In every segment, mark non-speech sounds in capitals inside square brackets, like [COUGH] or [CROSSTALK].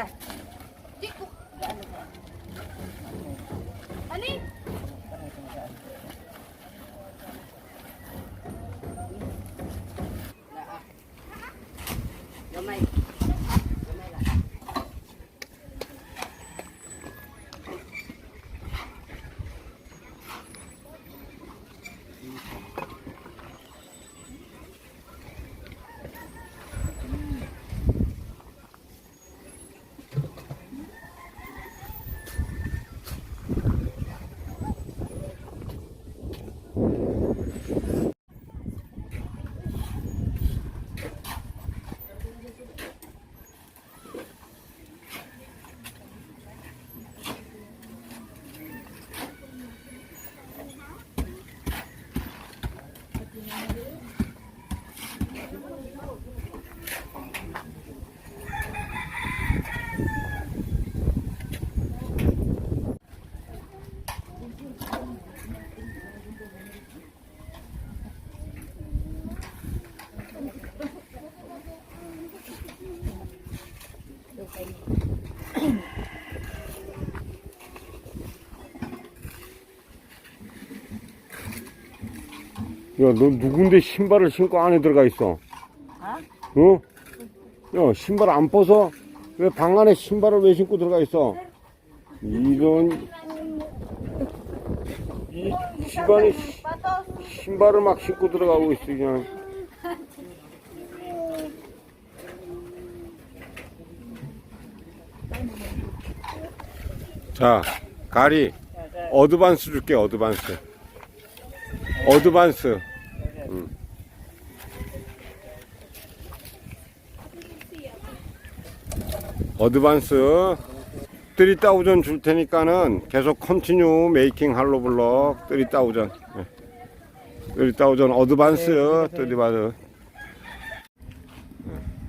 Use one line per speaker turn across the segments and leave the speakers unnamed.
Tara. Ano? Ano?
야, 너 누군데 신발을 신고 안에 들어가 있어? 어? 야, 신발 안 벗어? 왜 방 안에 신발을 왜 신고 들어가 있어? 이런, 이 집안에 시- 신발을 막 신고 들어가고 있어, 그냥. 자, 가리, 어드반스 줄게, 어드반스. 어드반스. 음. 어드반스 3000 줄 테니까는 계속 컨티뉴 메이킹 할로 블럭 3000 네. 3000 어드반스 3000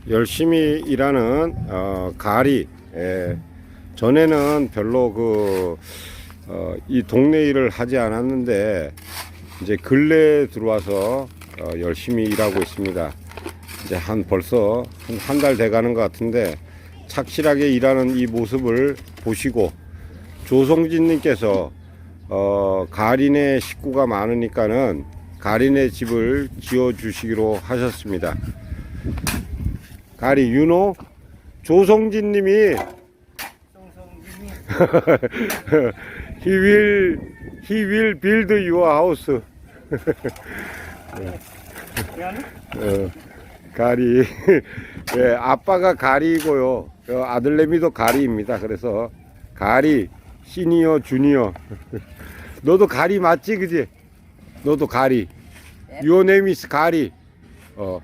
열심히 일하는 어, 가리 예. 전에는 별로 그 어, 이 동네 일을 하지 않았는데 이제 근래에 들어와서 어, 열심히 일하고 있습니다. 이제 한 벌써 한 한 달 돼가는 것 같은데 착실하게 일하는 이 모습을 보시고 조성진님께서 어, 가린의 식구가 많으니까는 가린의 집을 지어 주시기로 하셨습니다. 가리 유노 조성진님이 [LAUGHS] he will he will build your house. 어, 가리. [LAUGHS] 예, 아빠가 가리이고요. 어, 아들내미도 가리입니다. 그래서 가리 시니어 주니어. [LAUGHS] 너도 가리 맞지, 그지? 너도 가리. Is 가리. 어.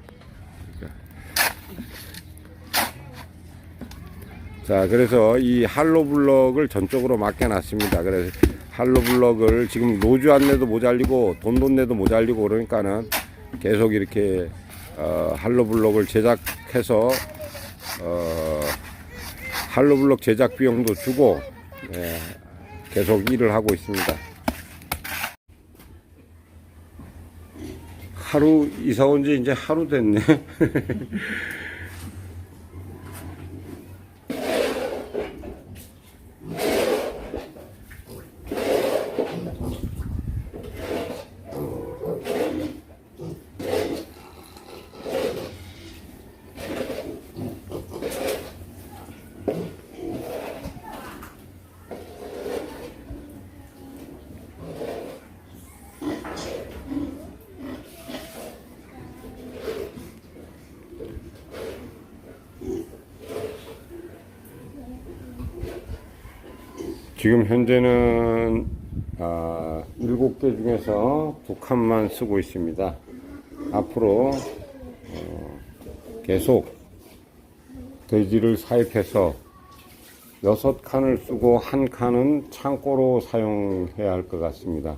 자, 그래서 이 할로 블럭을 전적으로 맡겨놨습니다. 그래서 할로 블럭을 지금 노주 안내도 모자리고 돈돈 내도 모자리고 그러니까는 계속 이렇게 어, 할로 블럭을 제작해서 어, 할로 블럭 제작 비용도 주고 예, 계속 일을 하고 있습니다. 하루 이사 온 지 이제 하루 됐네. [LAUGHS] 지금 현재는 아, 7개 중에서 두 칸만 쓰고 있습니다. 앞으로 어, 계속 돼지를 사입해서 여섯 칸을 쓰고 한 칸은 창고로 사용해야 할 것 같습니다.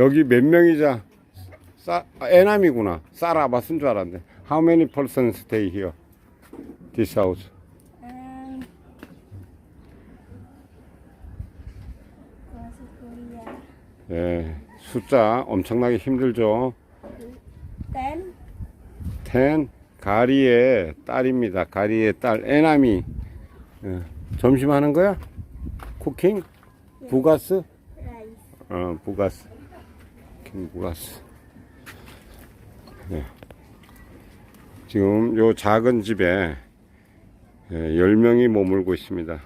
여기 몇 명이자 싸, 아, 애남이구나. 쌀아 봤은 줄 알았네. How many persons stay here? This house.
Um,
예, 숫자 엄청나게 힘들죠.
Ten.
텐 가리의 딸입니다. 가리의 딸 애남이 예, 점심 하는 거야? 쿠킹? 예. 부가스? 어, 부가스. 부가스. 네. 지금 요 작은 집에 예, 10명이 머물고 있습니다.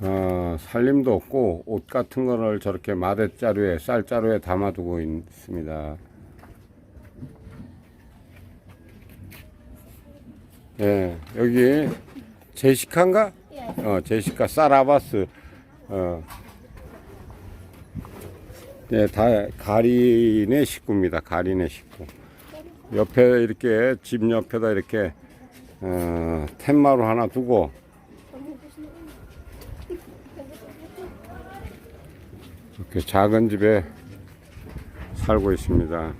어, 살림도 없고 옷 같은 거를 저렇게 마대자루에 쌀자루에 담아두고 있습니다. 예, 여기 제시카인가?
yes
어, 제시카 사라바스. 어. 예, 다 가린의 식구입니다. 가린의 식구. 옆에 이렇게 집 옆에다 이렇게 어, 텐마루 하나 두고 이렇게 작은 집에 살고 있습니다.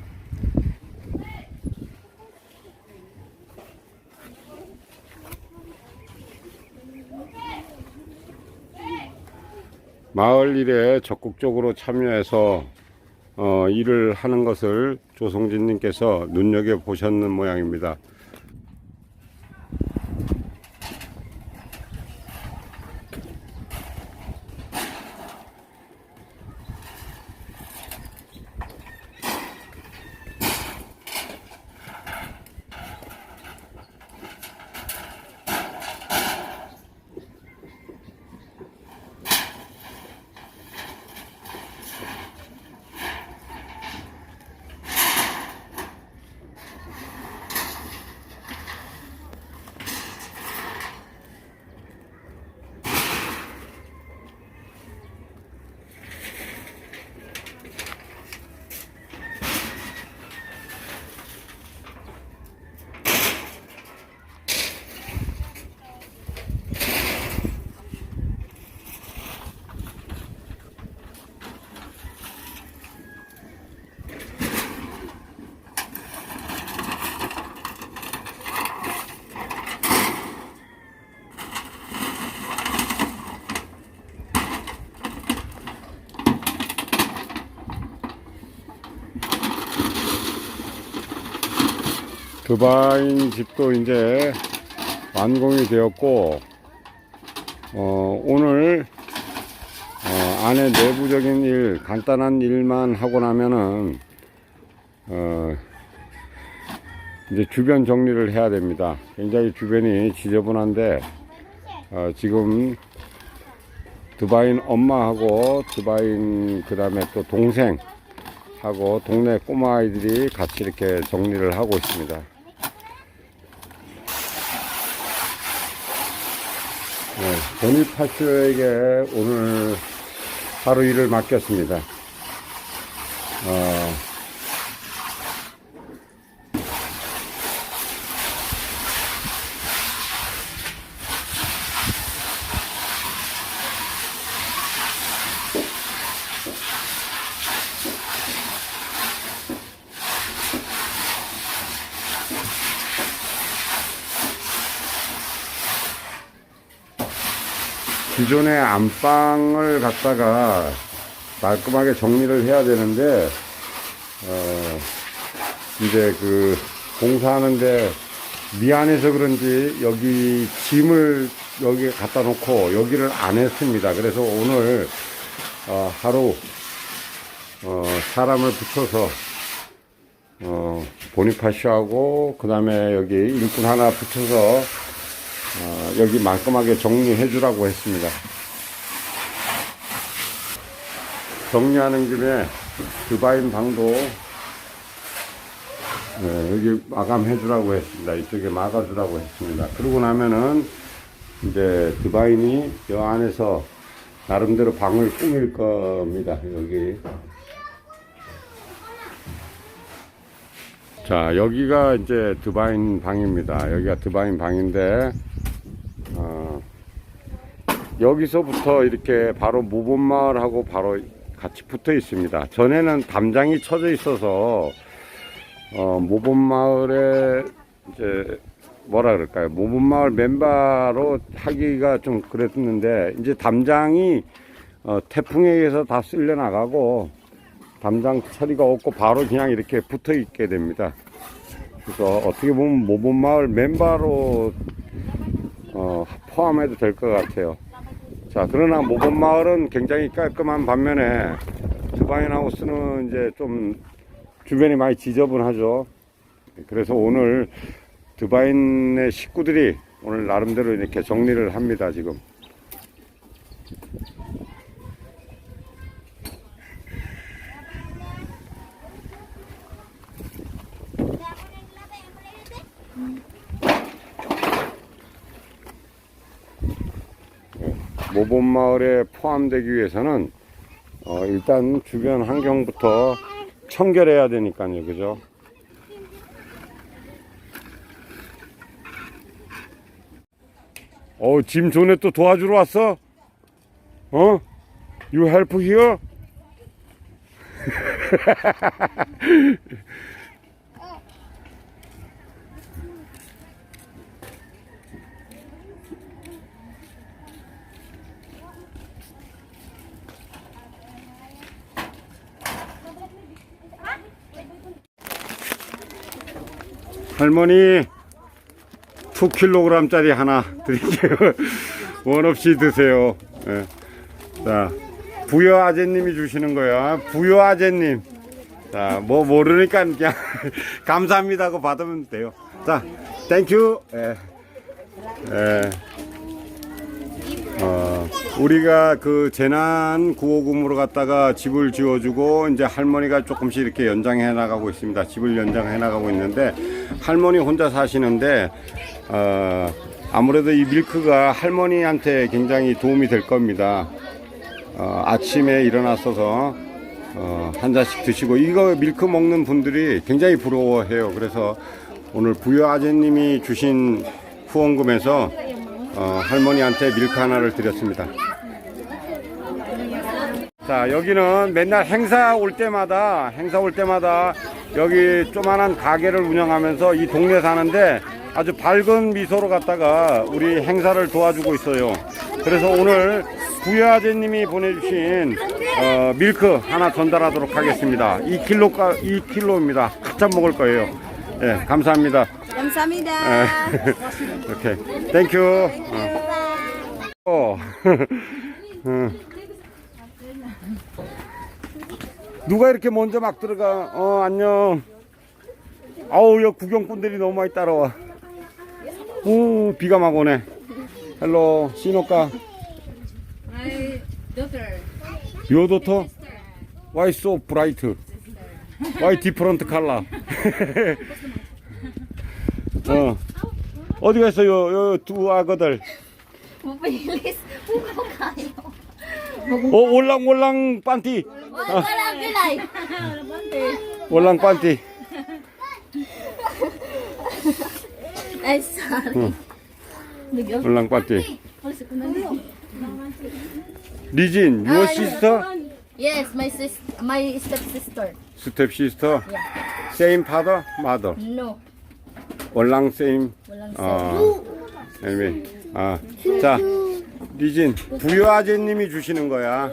마을 일에 적극적으로 참여해서 어, 일을 하는 것을 조성진님께서 눈여겨 보셨는 모양입니다. 드바인 집도 이제 완공이 되었고 어, 오늘 어, 안에 내부적인 일 간단한 일만 하고 나면은 어, 이제 주변 정리를 해야 됩니다. 굉장히 주변이 지저분한데 어, 지금 드바인 엄마하고 드바인 그 다음에 또 동생하고 동네 꼬마 아이들이 같이 이렇게 정리를 하고 있습니다. 네, 보니파쇼에게 오늘 하루 일을 맡겼습니다. 어, 기존의 안방을 갖다가 깔끔하게 정리를 해야 되는데, 어, 이제 그 공사하는데 미안해서 그런지 여기 짐을 여기 갖다 놓고 여기를 안 했습니다. 그래서 오늘 어, 하루 어, 사람을 붙여서 어, 보니파시하고 그 다음에 여기 일꾼 하나 붙여서 어, 여기 말끔하게 정리해 주라고 했습니다. 정리하는 김에 드바인 방도 네, 여기 마감해 주라고 했습니다. 이쪽에 막아 주라고 했습니다. 그러고 나면은 이제 드바인이 여 안에서 나름대로 방을 꾸밀 겁니다. 여기. 자, 여기가 이제 드바인 방입니다. 여기가 드바인 방인데, 여기서부터 이렇게 바로 무본마을하고 바로 같이 붙어 있습니다. 전에는 담장이 쳐져 있어서 어, 모본마을에 이제 뭐라 그럴까요? 모본마을 멤버로 하기가 좀 그랬는데 이제 담장이 어, 태풍에 의해서 다 쓸려 나가고 담장 처리가 없고 바로 그냥 이렇게 붙어 있게 됩니다. 그래서 어떻게 보면 모본마을 멤버로 어, 포함해도 될 것 같아요. 자, 그러나 모본마을은 굉장히 깔끔한 반면에 두바인 하우스는 이제 좀 주변이 많이 지저분하죠. 그래서 오늘 두바인의 식구들이 오늘 나름대로 이렇게 정리를 합니다, 지금. 모본마을에 포함되기 위해서는 어, 일단 주변 환경부터 청결해야 되니까요, 그죠? 어, 짐 존에 또 도와주러 왔어? 어? You help here? [LAUGHS] 할머니 2kg짜리 하나 드릴게요. [LAUGHS] 원 없이 드세요. 예. 자, 부여 아재님이 주시는 거야. 부여 아재님. 자, 뭐 모르니까 그냥 [LAUGHS] 감사합니다 하고 받으면 돼요. 자, 땡큐. 예. 예. 어, 우리가 그 재난 구호금으로 갔다가 집을 지어주고 이제 할머니가 조금씩 이렇게 연장해 나가고 있습니다. 집을 연장해 나가고 있는데 할머니 혼자 사시는데 어, 아무래도 이 밀크가 할머니한테 굉장히 도움이 될 겁니다. 어, 아침에 일어나서서 어, 한 잔씩 드시고 이거 밀크 먹는 분들이 굉장히 부러워해요. 그래서 오늘 부여 아재님이 주신 후원금에서 어, 할머니한테 밀크 하나를 드렸습니다. 자, 여기는 맨날 행사 올 때마다, 행사 올 때마다 여기 조만한 가게를 운영하면서 이 동네 사는데 아주 밝은 미소로 갔다가 우리 행사를 도와주고 있어요. 그래서 오늘 부여아재님이 보내주신 어, 밀크 하나 전달하도록 하겠습니다. 2kg가 2kg입니다. 가짜 먹을 거예요. 예, 감사합니다.
감사합니다.
예, [LAUGHS] 오케이, 땡큐. 어. 어. [LAUGHS] 누가 이렇게 먼저 막 들어가? 어, 안녕. 아우, 여기 구경꾼들이 너무 많이 따라와. 오, 비가 막 오네. 헬로. Your daughter? Why so bright? Why different color? [LAUGHS] 어. 어디 갔어, 요, 요두 아거들?
Mabilis. Bukaw kayo.
어, 올랑올랑.
Wala pilay.
올랑.
Bigyan.
올랑 반티.
Alis ko na lang.
리진, your sister?
Yes, my sis, my stepsister.
스텝 시스터? Same father, mother.
No. Walang
어. anyway. 아, 자, 리진, 부여 아재님이 주시는 거야.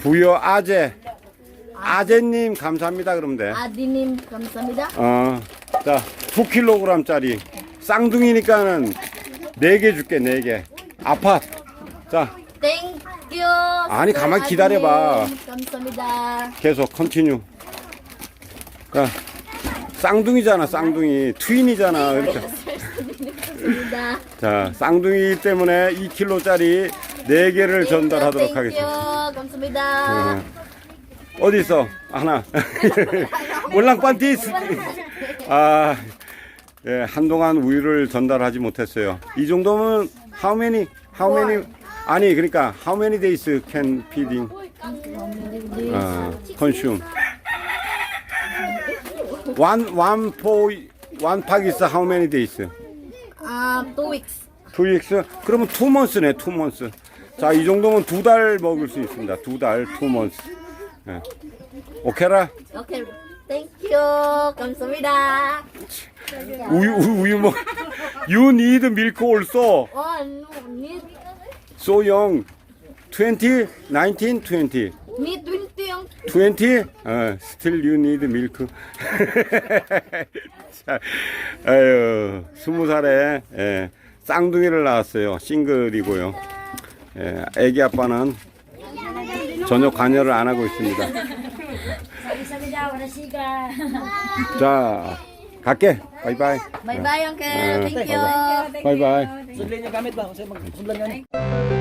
부여 아재. 아재님 감사합니다 그러면 돼.
Adinim kamsamida.
어, 자, 9kg짜리 쌍둥이니까는 4개 줄게, 4개. 아파. 자,
you.
아니, 가만히 기다려봐.
Adinim. Kamsamida.
계속 컨티뉴. 그러니까 쌍둥이잖아, 쌍둥이. 트윈이잖아. 이렇게.
Kamsamida. [LAUGHS]
자, 쌍둥이 때문에 2kg짜리 4개를 전달하도록 하겠습니다. 어. 어디 있어? 하나. [LAUGHS] 올랑반티스. [LAUGHS] 아, 예, 한동안 우유를 전달하지 못했어요. 이 정도면 how many? How many? 아니, 그러니까 how many days can feeding 아, consume? One one po one pack is how many days?
Ah, two weeks.
two weeks? 그러면 two months네, two months. 자, 이 정도면 두 달 먹을 수 있습니다. 두 달, 투 months. 예. 오케라?
오케이. 땡큐. 감사합니다.
우유, 우유, 우유 먹. You need milk also.
어, need,
So young. 20, 19, 20.
need 20 yung
20? 어, still you need milk. 자, 아유, 스무 살에 예, 쌍둥이를 낳았어요. 싱글이고요. 예, 애기 아빠는 전혀 관여를 안 하고 있습니다. 자, 갈게. 바이바이. 바이바이.
Ba? Kasi mag-sudlan yan.